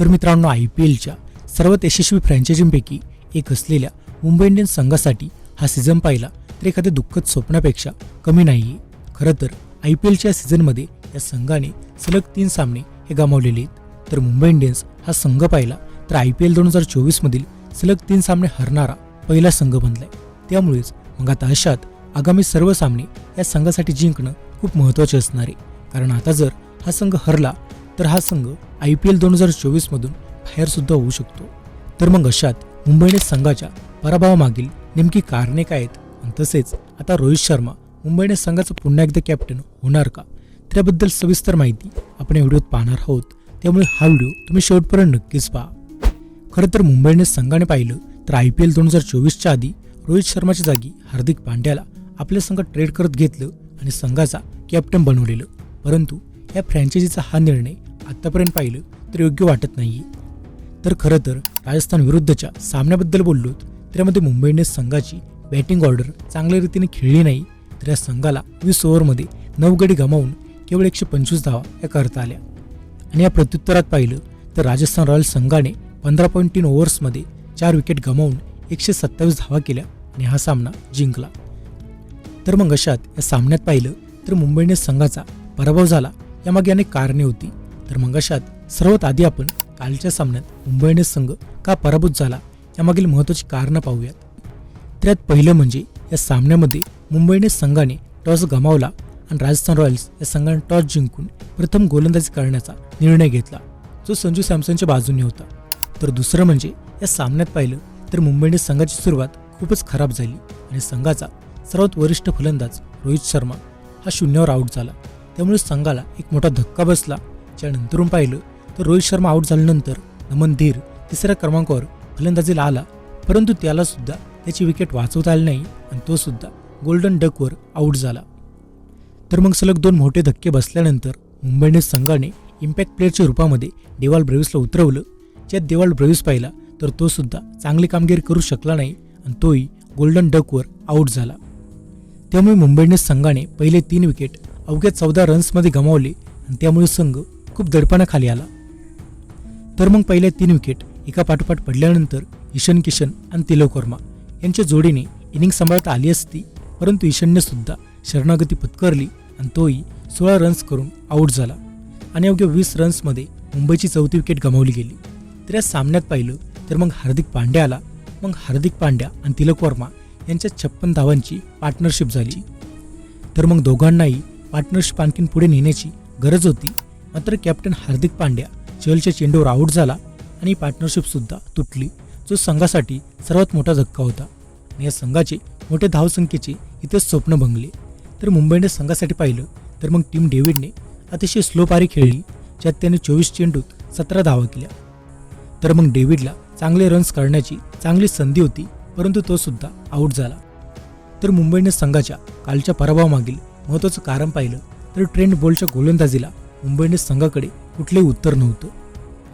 तर मित्रांनो I P एलच्या सर्वात यशस्वी फ्रँचायझींपैकी एक असलेल्या मुंबई इंडियन्स संघासाठी हा सीझन पाहिला तर एखाद्या दुःखद स्वप्नापेक्षा कमी नाही आहे खरं तर आय पी एलच्या सीझनमध्ये या संघाने सलग तीन सामने हे गमावलेले आहेत. तर मुंबई इंडियन्स हा संघ पाहिला तर आय पी एल दोन हजार चोवीसमधील सलग तीन सामने हरणारा पहिला संघ बनलाय. त्यामुळेच मग आता अशात आगामी सर्व सामने या संघासाठी जिंकणं खूप महत्त्वाचे असणार आहे. कारण आता जर हा संघ हरला तर हा संघ आय पी एल दोन हजार चोवीसमधून बाहेरसुद्धा होऊ शकतो. तर मग अशात मुंबईने संघाच्या पराभवामागील नेमकी कारणे काय आहेत? आणि तसेच आता रोहित शर्मा मुंबईने संघाचं पुन्हा एकदा कॅप्टन होणार का? त्याबद्दल सविस्तर माहिती आपण या व्हिडिओत पाहणार आहोत. त्यामुळे हा व्हिडिओ तुम्ही शेवटपर्यंत नक्कीच पहा. खरं तर मुंबईने संघाने पाहिलं तर आय पी एल दोन हजार चोवीसच्या आधी रोहित शर्माच्या जागी हार्दिक पांड्याला आपल्या संघात ट्रेड करत घेतलं आणि संघाचा कॅप्टन बनवलेलं. परंतु या फ्रँचायझीचा हा निर्णय आत्तापर्यंत पाहिलं तर योग्य वाटत नाही तर खरं तर राजस्थान विरुद्धच्या सामन्याबद्दल बोललो त्यामध्ये मुंबई इंडियन्स संघाची बॅटिंग ऑर्डर चांगल्या रीतीने खेळली नाही तर या संघाला वीस ओव्हरमध्ये नऊ गडी गमावून केवळ एकशे पंचवीस धावा या करता आल्या. आणि या प्रत्युत्तरात पाहिलं तर राजस्थान रॉयल्स संघाने पंधरा पॉईंट तीन ओव्हर्समध्ये चार विकेट गमावून एकशे सत्तावीस धावा केल्या आणि हा सामना जिंकला. तर मग अशात या सामन्यात पाहिलं तर मुंबई इंडियन्स संघाचा पराभव झाला यामागे अनेक कारणे होती. तर मग अशात सर्वात आधी आपण कालच्या सामन्यात मुंबई इंडियन्स संघ का पराभूत झाला यामागील महत्त्वाची कारणं पाहूयात. त्यात पहिलं म्हणजे या सामन्यामध्ये मुंबई इंडियन्स संघाने टॉस गमावला आणि राजस्थान रॉयल्स या संघाने टॉस जिंकून प्रथम गोलंदाजी करण्याचा निर्णय घेतला जो संजू सॅमसनच्या बाजूने होता. तर दुसरं म्हणजे या सामन्यात पाहिलं तर मुंबई इंडियन्स संघाची सुरुवात खूपच खराब झाली आणि संघाचा सर्वात वरिष्ठ फलंदाज रोहित शर्मा हा शून्यावर आऊट झाला. त्यामुळे संघाला एक मोठा धक्का बसला. ज्यानंतरून पाहिलं तर रोहित शर्मा आऊट झाल्यानंतर नमन धीर तिसऱ्या क्रमांकावर फलंदाजीला आला. परंतु त्याला सुद्धा त्याची विकेट वाचवता आली नाही आणि तो सुद्धा गोल्डन डकवर आऊट झाला. तर मग सलग दोन मोठे धक्के बसल्यानंतर मुंबईने संघाने इम्पॅक्ट प्लेअरच्या रूपामध्ये देवाल ब्रेव्हिसला उतरवलं. ज्यात देवाल ब्रेव्हिस पाहिला तर तो सुद्धा चांगली कामगिरी करू शकला नाही आणि तोही गोल्डन डकवर आऊट झाला. त्यामुळे मुंबईने संघाने पहिले तीन विकेट अवघ्या चौदा रन्समध्ये गमावले आणि त्यामुळे संघ खूप दडपणाखाली आला. तर मग पहिल्या तीन विकेट एका पाठोपाठ पडल्यानंतर ईशन किशन आणि तिलक वर्मा यांच्या जोडीने इनिंग सांभाळता आली असती परंतु ईशनने सुद्धा शरणागती पत्करली आणि तोही सोळा रन्स करून आऊट झाला. आणि अवघ्या वीस रन्समध्ये मुंबईची चौथी विकेट गमावली गेली. तर या सामन्यात पाहिलं तर मग हार्दिक पांड्या आला. मग हार्दिक पांड्या आणि तिलक वर्मा यांच्या छप्पन धावांची पार्टनरशिप झाली. तर मग दोघांनाही पार्टनरशिप आणखीन पुढे नेण्याची गरज होती. मात्र कॅप्टन हार्दिक पांड्या चहलच्या चेंडूवर आऊट झाला आणि पार्टनरशिपसुद्धा तुटली जो संघासाठी सर्वात मोठा धक्का होता. आणि या संघाचे मोठे धावसंख्येचे इथेच स्वप्न भंगले. तर मुंबईने संघासाठी पाहिलं तर मग टीम डेव्हिडने अतिशय स्लो पारी खेळली ज्यात त्याने चोवीस चेंडूत सतरा धावा केल्या तर मग डेव्हिडला चांगले रन्स करण्याची चांगली संधी होती परंतु तो सुद्धा आऊट झाला. तर मुंबईने संघाच्या कालच्या पराभवामागील महत्त्वाचं कारण पाहिलं तर ट्रेंड बोल्टच्या गोलंदाजीला मुंबई इंडियन्स संघाकडे कुठलेही उत्तर नव्हतं.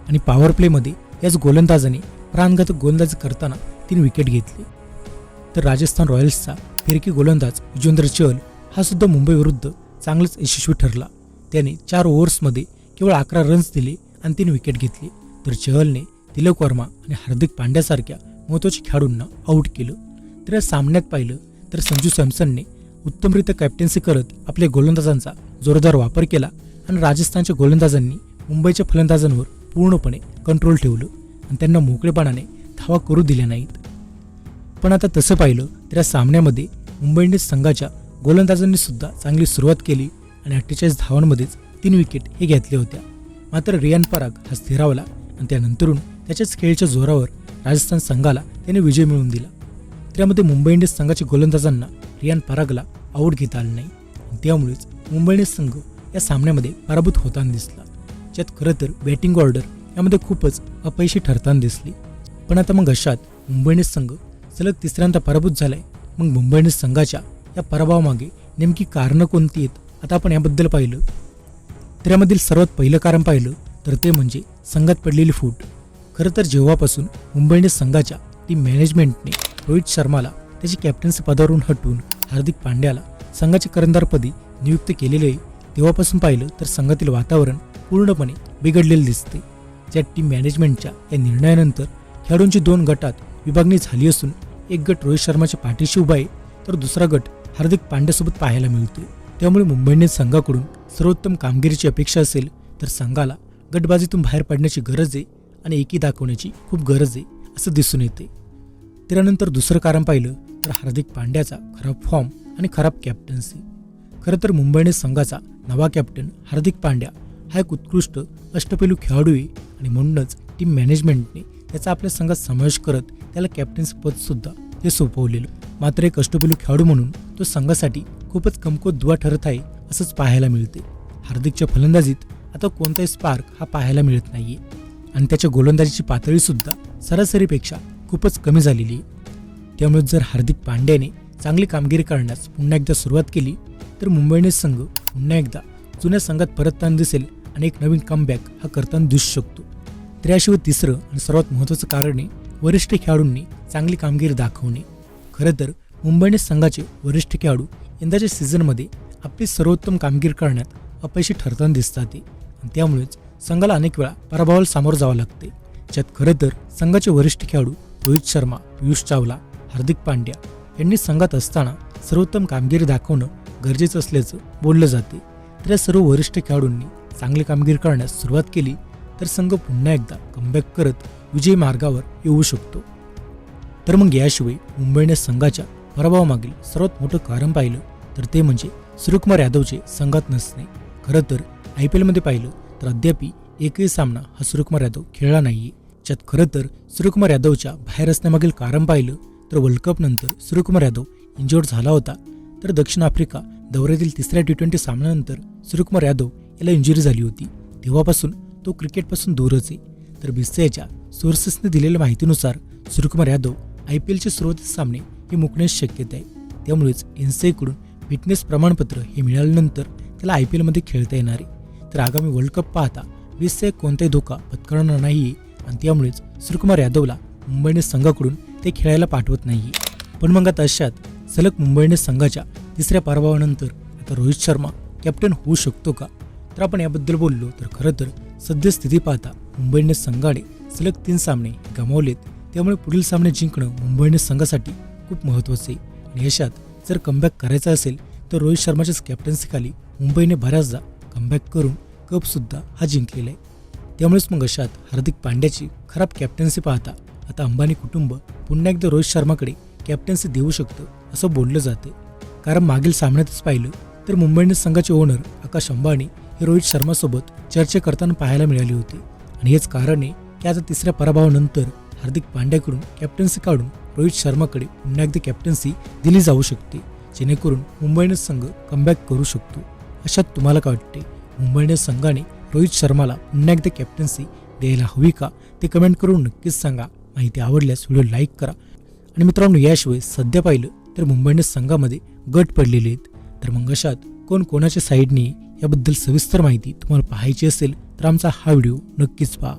आणि पॉवर प्लेमध्ये याच गोलंदाजाने प्राणघातक गोलंदाजी करताना तीन विकेट घेतली. तर राजस्थान रॉयल्सचा फिरकी गोलंदाज युजवेंद्र चहल हा सुद्धा मुंबईविरुद्ध चांगलाच यशस्वी ठरला. त्याने चार ओव्हर्समध्ये केवळ अकरा रन्स दिले आणि तीन विकेट घेतली. तर चहलने तिलक वर्मा आणि हार्दिक पांड्यासारख्या महत्त्वाच्या खेळाडूंना आऊट केलं. तर या सामन्यात पाहिलं तर संजू सॅमसनने उत्तमरित्या कॅप्टन्सी करत आपल्या गोलंदाजांचा जोरदार वापर केला आणि राजस्थानच्या गोलंदाजांनी मुंबईच्या फलंदाजांवर पूर्णपणे कंट्रोल ठेवलं आणि त्यांना मोकळेपणाने धावा करू दिल्या नाहीत. पण आता तसं पाहिलं तर या सामन्यामध्ये मुंबई इंडियन्स संघाच्या गोलंदाजांनी सुद्धा चांगली सुरुवात केली आणि अठ्ठेचाळीस धावांमध्येच तीन विकेट हे घेतल्या होत्या. मात्र रियान पराग हा स्थिरावला आणि त्यानंतरून त्याच्याच खेळच्या जोरावर राजस्थान संघाला त्याने विजय मिळवून दिला. त्यामध्ये मुंबई इंडियन्स संघाच्या गोलंदाजांना रियान परागला आऊट घेता आलं नाही. त्यामुळेच मुंबईने संघ या सामन्यामध्ये पराभूत होताना दिसला. ज्यात खरं तर बॅटिंग ऑर्डर यामध्ये खूपच अपयशी ठरताना दिसली. पण आता मग अशात मुंबईने संघ सलग तिसऱ्यांदा पराभूत झालाय. मग मुंबईने संघाच्या या पराभवामागे नेमकी कारणं कोणती आहेत? आता आपण याबद्दल पाहिलं. तर यामधील सर्वात पहिलं कारण पाहिलं तर ते म्हणजे संघात पडलेली फूट. खरं तर जेव्हापासून मुंबईने संघाच्या टीम मॅनेजमेंटने रोहित शर्माला त्याची कॅप्टन्सी पदावरून हटवून हार्दिक पांड्याला संघाच्या करंदारपदी नियुक्त केलेले आहे तेव्हापासून पाहिलं तर संघातील वातावरण पूर्णपणे बिघडलेलं दिसते ज्या टीम मॅनेजमेंटच्या या निर्णयानंतर खेळाडूंची दोन गटात विभागणी झाली असून एक गट रोहित शर्माच्या पाठीशी उभा आहे तर दुसरा गट हार्दिक पांड्यासोबत पाहायला मिळतो त्यामुळे मुंबई इंडियन्स संघाकडून सर्वोत्तम कामगिरीची अपेक्षा असेल तर संघाला गटबाजीतून बाहेर पडण्याची गरज आहे आणि एकी दाखवण्याची खूप गरज आहे असं दिसून येते त्यानंतर दुसरं कारण पाहिलं तर हार्दिक पांड्याचा खराब फॉर्म आणि खराब कॅप्टन्सी खरं तर मुंबईने संघाचा नवा कॅप्टन हार्दिक पांड्या हा एक उत्कृष्ट अष्टपैलू खेळाडू आहे आणि म्हणूनच टीम मॅनेजमेंटने त्याचा आपल्या संघात समावेश करत त्याला कॅप्टन्सी पदसुद्धा ते सोपवलेलं. मात्र एक अष्टपैलू खेळाडू म्हणून तो संघासाठी खूपच कमकुवत दुवा ठरत आहे असंच पाहायला मिळते. हार्दिकच्या फलंदाजीत आता कोणताही स्पार्क हा पाहायला मिळत नाहीये. आणि त्याच्या गोलंदाजीची पातळीसुद्धा सरासरीपेक्षा खूपच कमी झालेली आहे. त्यामुळे जर हार्दिक पांड्याने चांगली कामगिरी करण्यास पुन्हा एकदा सुरुवात केली तर मुंबई इंडियन्स संघ पुन्हा एकदा जुन्या संघात परतताना दिसेल आणि एक नवीन कमबॅक हा करताना दिसू शकतो. तर याशिवाय तिसरं आणि सर्वात महत्त्वाचं कारण आहे वरिष्ठ खेळाडूंनी चांगली कामगिरी दाखवणे. खरं तर मुंबई इंडियन्स संघाचे वरिष्ठ खेळाडू यंदाच्या सीझनमध्ये आपली सर्वोत्तम कामगिरी करण्यात अपयशी ठरताना दिसतात आणि त्यामुळेच संघाला अनेक वेळा पराभवाला सामोरं जावं लागते. ज्यात खरं तर संघाचे वरिष्ठ खेळाडू रोहित शर्मा पियुष चावला हार्दिक पांड्या यांनी संघात असताना सर्वोत्तम कामगिरी दाखवणं गरजेचं असल्याचं बोललं जाते. तर या सर्व वरिष्ठ खेळाडूंनी चांगली कामगिरी करण्यास सुरुवात केली तर संघ पुन्हा एकदा कमबॅक करत विजयी मार्गावर येऊ शकतो. तर मग याशिवाय मुंबईने संघाच्या पराभवामागील सर्वात मोठं कारण पाहिलं तर ते म्हणजे सूर्यकुमार यादवचे संघात नसणे. खरं तर आय पी एलमध्ये पाहिलं तर अद्यापी एकही सामना हा सूर्यकुमार यादव खेळला नाहीये. ज्यात खरं तर सूर्यकुमार यादवच्या बाहेर असण्यामागील कारण पाहिलं तर वर्ल्ड कपनंतर सूर्यकुमार यादव इंजोर्ड झाला होता. तर दक्षिण आफ्रिका दौऱ्यातील तिसऱ्या टी ट्वेंटी सामन्यानंतर सूर्यकुमार यादव याला इंजुरी झाली होती. तेव्हापासून तो क्रिकेटपासून दूरच आहे. तर बीसीआयच्या सोर्सेसने दिलेल्या माहितीनुसार सूर्यकुमार यादव आय पी एलचे सुरुवातीचे सामने हे मुकण्याची शक्यता आहे. त्यामुळेच एनसीआयकडून फिटनेस प्रमाणपत्र हे मिळाल्यानंतर त्याला आय पी एलमध्ये खेळता येणार आहे. तर आगामी वर्ल्ड कप पाहता बीसीआय कोणताही धोका पत्करणार नाही आणि त्यामुळेच सूर्यकुमार यादवला मुंबईने संघाकडून ते खेळायला पाठवत नाही पण मग आता अशात सलग मुंबईने संघाच्या तिसऱ्या पराभवानंतर आता रोहित शर्मा कॅप्टन होऊ शकतो का? तर आपण याबद्दल बोललो तर खरं तर सद्यस्थिती पाहता मुंबईने संघाने सलग तीन सामने गमावलेत. त्यामुळे पुढील सामने जिंकणं मुंबईने संघासाठी खूप महत्त्वाचे आहे. आणि यशात जर कमबॅक करायचा असेल तर रोहित शर्माच्याच कॅप्टन्सीखाली मुंबईने बऱ्याचदा कमबॅक करून कपसुद्धा हा जिंकलेला आहे. त्यामुळेच मग अशात हार्दिक पांड्याची खराब कॅप्टन्सी पाहता आता अंबानी कुटुंब पुन्हा एकदा रोहित शर्माकडे कॅप्टन्सी देऊ शकतं असं बोललं जाते. कारण मागील सामन्यातच पाहिलं तर मुंबई इंडियन्स संघाचे ओनर आकाश अंबानी हे रोहित शर्मासोबत चर्चा करताना पाहायला मिळाली होती. आणि हेच कारण आहे की आता तिसऱ्या पराभवानंतर हार्दिक पांड्याकडून कॅप्टन्सी काढून रोहित शर्माकडे पुन्हा एकदा कॅप्टन्सी दिली जाऊ शकते जेणेकरून मुंबई इंडियन्स संघ कमबॅक करू शकतो. अशात तुम्हाला काय वाटते? मुंबई इंडियन्स संघाने रोहित शर्माला पुन्हा एकदा कॅप्टन्सी द्यायला हवी का? ते कमेंट करून नक्कीच सांगा. माहिती आवडल्यास व्हिडिओ लाईक करा. आणि मित्रांनो याशिवाय सध्या पाहिलं तर मुंबई इंडियन्स संघामध्ये गट पडलेले आहेत. तर मग अशात कोण कोणाच्या साईडने याबद्दल सविस्तर माहिती तुम्हाला पाहायची असेल तर आमचा हा व्हिडिओ नक्कीच पहा.